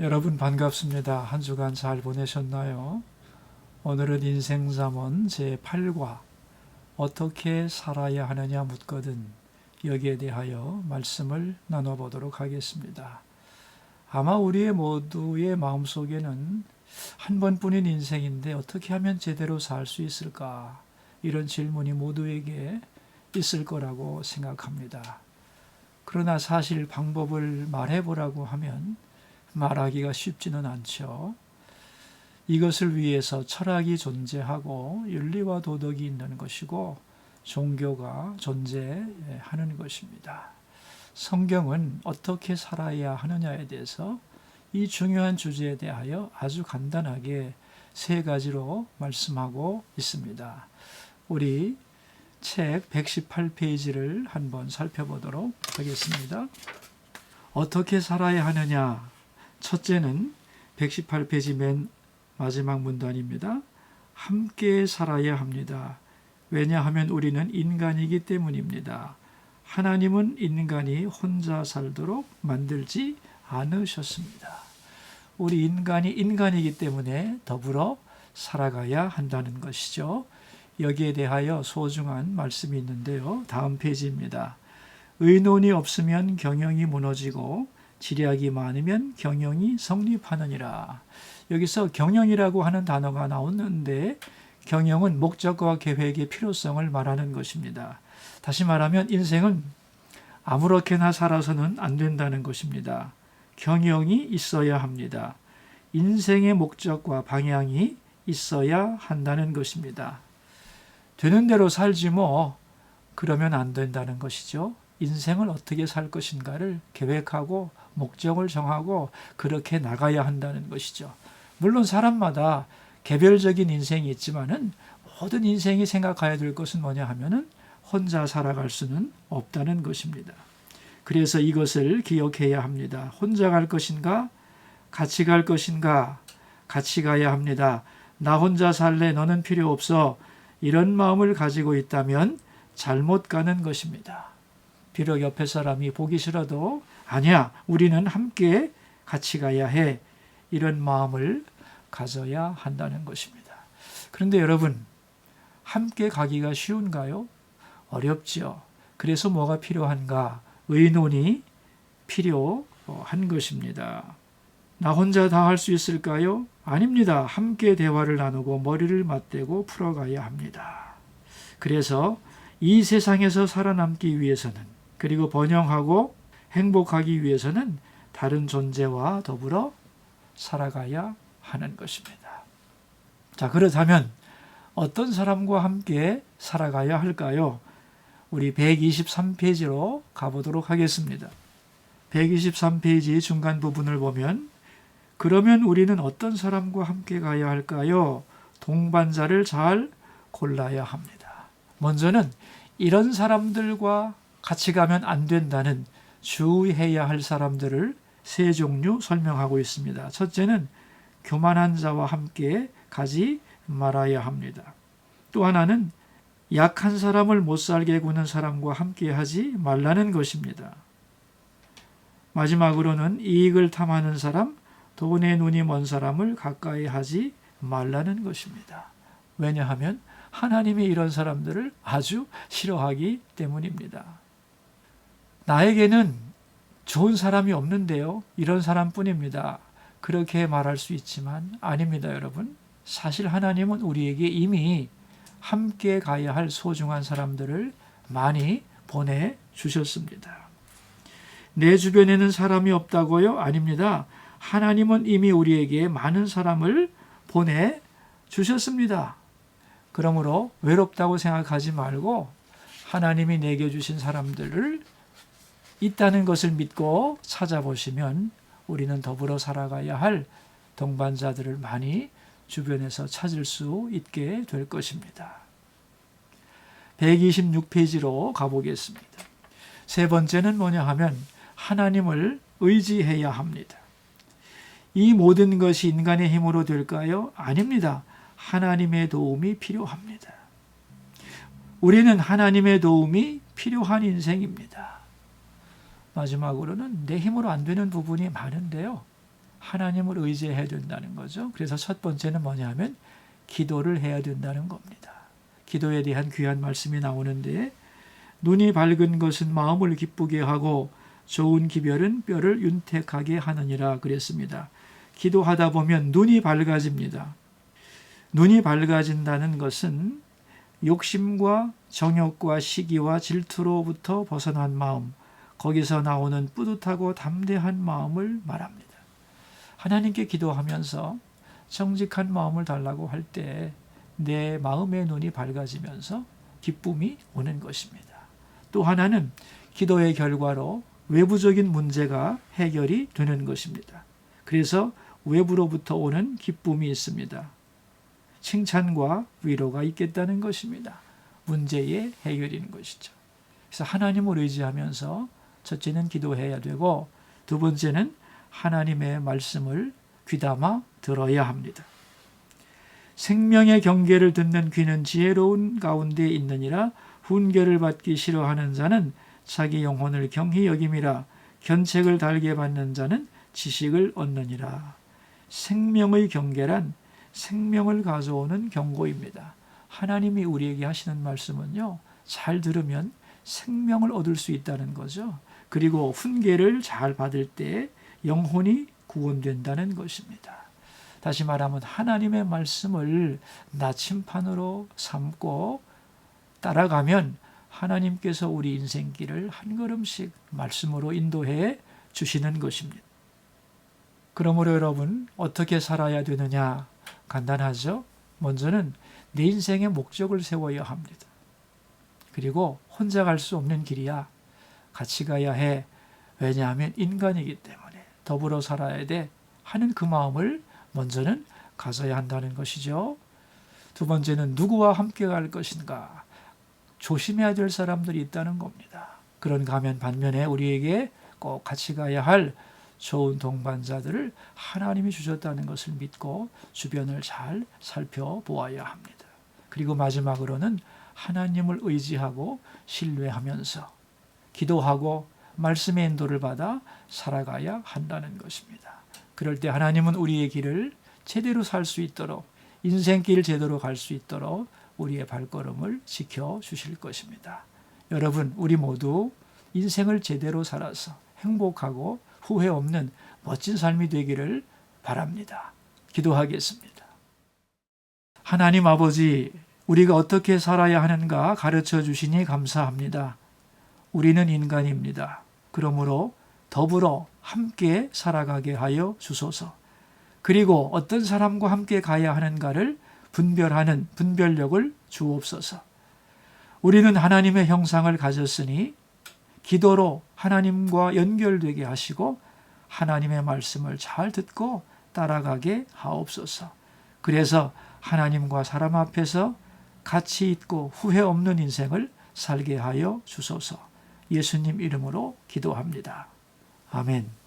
여러분 반갑습니다. 한 주간 잘 보내셨나요? 오늘은 인생자문 제8과 어떻게 살아야 하느냐 묻거든 여기에 대하여 말씀을 나눠보도록 하겠습니다. 아마 우리의 모두의 마음속에는 한 번뿐인 인생인데 어떻게 하면 제대로 살 수 있을까? 이런 질문이 모두에게 있을 거라고 생각합니다. 그러나 사실 방법을 말해보라고 하면 말하기가 쉽지는 않죠. 이것을 위해서 철학이 존재하고 윤리와 도덕이 있는 것이고 종교가 존재하는 것입니다. 성경은 어떻게 살아야 하느냐에 대해서 이 중요한 주제에 대하여 아주 간단하게 세 가지로 말씀하고 있습니다. 우리 책 118페이지를 한번 살펴보도록 하겠습니다. 어떻게 살아야 하느냐? 첫째는 118페이지 맨 마지막 문단입니다. 함께 살아야 합니다. 왜냐하면 우리는 인간이기 때문입니다. 하나님은 인간이 혼자 살도록 만들지 않으셨습니다. 우리 인간이 인간이기 때문에 더불어 살아가야 한다는 것이죠. 여기에 대하여 소중한 말씀이 있는데요. 다음 페이지입니다. 의논이 없으면 경영이 무너지고 지략이 많으면 경영이 성립하느니라. 여기서 경영이라고 하는 단어가 나오는데 경영은 목적과 계획의 필요성을 말하는 것입니다. 다시 말하면 인생은 아무렇게나 살아서는 안 된다는 것입니다. 경영이 있어야 합니다. 인생의 목적과 방향이 있어야 한다는 것입니다. 되는 대로 살지 뭐 그러면 안 된다는 것이죠. 인생을 어떻게 살 것인가를 계획하고 목적을 정하고 그렇게 나가야 한다는 것이죠. 물론 사람마다 개별적인 인생이 있지만은 모든 인생이 생각해야 될 것은 뭐냐 하면은 혼자 살아갈 수는 없다는 것입니다. 그래서 이것을 기억해야 합니다. 혼자 갈 것인가? 같이 갈 것인가? 같이 가야 합니다. 나 혼자 살래 너는 필요 없어. 이런 마음을 가지고 있다면 잘못 가는 것입니다. 비록 옆에 사람이 보기 싫어도 아니야, 우리는 함께 같이 가야 해. 이런 마음을 가져야 한다는 것입니다. 그런데 여러분, 함께 가기가 쉬운가요? 어렵지요. 그래서 뭐가 필요한가? 의논이 필요한 것입니다. 나 혼자 다 할 수 있을까요? 아닙니다. 함께 대화를 나누고 머리를 맞대고 풀어가야 합니다. 그래서 이 세상에서 살아남기 위해서는 그리고 번영하고 행복하기 위해서는 다른 존재와 더불어 살아가야 하는 것입니다. 자, 그렇다면 어떤 사람과 함께 살아가야 할까요? 우리 123페이지로 가보도록 하겠습니다. 123페이지 중간 부분을 보면 그러면 우리는 어떤 사람과 함께 가야 할까요? 동반자를 잘 골라야 합니다. 먼저는 이런 사람들과 같이 가면 안 된다는 주의해야 할 사람들을 세 종류 설명하고 있습니다. 첫째는 교만한 자와 함께 가지 말아야 합니다. 또 하나는 약한 사람을 못 살게 구는 사람과 함께 하지 말라는 것입니다. 마지막으로는 이익을 탐하는 사람, 돈의 눈이 먼 사람을 가까이 하지 말라는 것입니다. 왜냐하면 하나님이 이런 사람들을 아주 싫어하기 때문입니다. 나에게는 좋은 사람이 없는데요. 이런 사람뿐입니다. 그렇게 말할 수 있지만 아닙니다, 여러분. 사실 하나님은 우리에게 이미 함께 가야 할 소중한 사람들을 많이 보내 주셨습니다. 내 주변에는 사람이 없다고요? 아닙니다. 하나님은 이미 우리에게 많은 사람을 보내 주셨습니다. 그러므로 외롭다고 생각하지 말고 하나님이 내게 주신 사람들을 있다는 것을 믿고 찾아보시면 우리는 더불어 살아가야 할 동반자들을 많이 주변에서 찾을 수 있게 될 것입니다. 126페이지로 가보겠습니다. 세 번째는 뭐냐 하면 하나님을 의지해야 합니다. 이 모든 것이 인간의 힘으로 될까요? 아닙니다. 하나님의 도움이 필요합니다. 우리는 하나님의 도움이 필요한 인생입니다. 마지막으로는 내 힘으로 안 되는 부분이 많은데요. 하나님을 의지해야 된다는 거죠. 그래서 첫 번째는 뭐냐면 기도를 해야 된다는 겁니다. 기도에 대한 귀한 말씀이 나오는데 눈이 밝은 것은 마음을 기쁘게 하고 좋은 기별은 뼈를 윤택하게 하느니라 그랬습니다. 기도하다 보면 눈이 밝아집니다. 눈이 밝아진다는 것은 욕심과 정욕과 시기와 질투로부터 벗어난 마음, 거기서 나오는 뿌듯하고 담대한 마음을 말합니다. 하나님께 기도하면서 정직한 마음을 달라고 할 때 내 마음의 눈이 밝아지면서 기쁨이 오는 것입니다. 또 하나는 기도의 결과로 외부적인 문제가 해결이 되는 것입니다. 그래서 외부로부터 오는 기쁨이 있습니다. 칭찬과 위로가 있겠다는 것입니다. 문제의 해결인 것이죠. 그래서 하나님을 의지하면서 첫째는 기도해야 되고 두 번째는 하나님의 말씀을 귀담아 들어야 합니다. 생명의 경계를 듣는 귀는 지혜로운 가운데 있느니라 훈계를 받기 싫어하는 자는 자기 영혼을 경히 여김이라 견책을 달게 받는 자는 지식을 얻느니라. 생명의 경계란 생명을 가져오는 경고입니다. 하나님이 우리에게 하시는 말씀은요, 잘 들으면 생명을 얻을 수 있다는 거죠. 그리고 훈계를 잘 받을 때 영혼이 구원된다는 것입니다. 다시 말하면 하나님의 말씀을 나침판으로 삼고 따라가면 하나님께서 우리 인생길을 한 걸음씩 말씀으로 인도해 주시는 것입니다. 그러므로 여러분 어떻게 살아야 되느냐 간단하죠. 먼저는 내 인생의 목적을 세워야 합니다. 그리고 혼자 갈 수 없는 길이야. 같이 가야 해. 왜냐하면 인간이기 때문에 더불어 살아야 돼 하는 그 마음을 먼저는 가져야 한다는 것이죠. 두 번째는 누구와 함께 갈 것인가 조심해야 될 사람들이 있다는 겁니다. 그런가 하면 반면에 우리에게 꼭 같이 가야 할 좋은 동반자들을 하나님이 주셨다는 것을 믿고 주변을 잘 살펴보아야 합니다. 그리고 마지막으로는 하나님을 의지하고 신뢰하면서 기도하고 말씀의 인도를 받아 살아가야 한다는 것입니다. 그럴 때 하나님은 우리의 길을 제대로 살 수 있도록 인생길 제대로 갈 수 있도록 우리의 발걸음을 지켜 주실 것입니다. 여러분, 우리 모두 인생을 제대로 살아서 행복하고 후회 없는 멋진 삶이 되기를 바랍니다. 기도하겠습니다. 하나님 아버지, 우리가 어떻게 살아야 하는가 가르쳐 주시니 감사합니다. 우리는 인간입니다. 그러므로 더불어 함께 살아가게 하여 주소서. 그리고 어떤 사람과 함께 가야 하는가를 분별하는 분별력을 주옵소서. 우리는 하나님의 형상을 가졌으니 기도로 하나님과 연결되게 하시고 하나님의 말씀을 잘 듣고 따라가게 하옵소서. 그래서 하나님과 사람 앞에서 가치 있고 후회 없는 인생을 살게 하여 주소서. 예수님 이름으로 기도합니다. 아멘.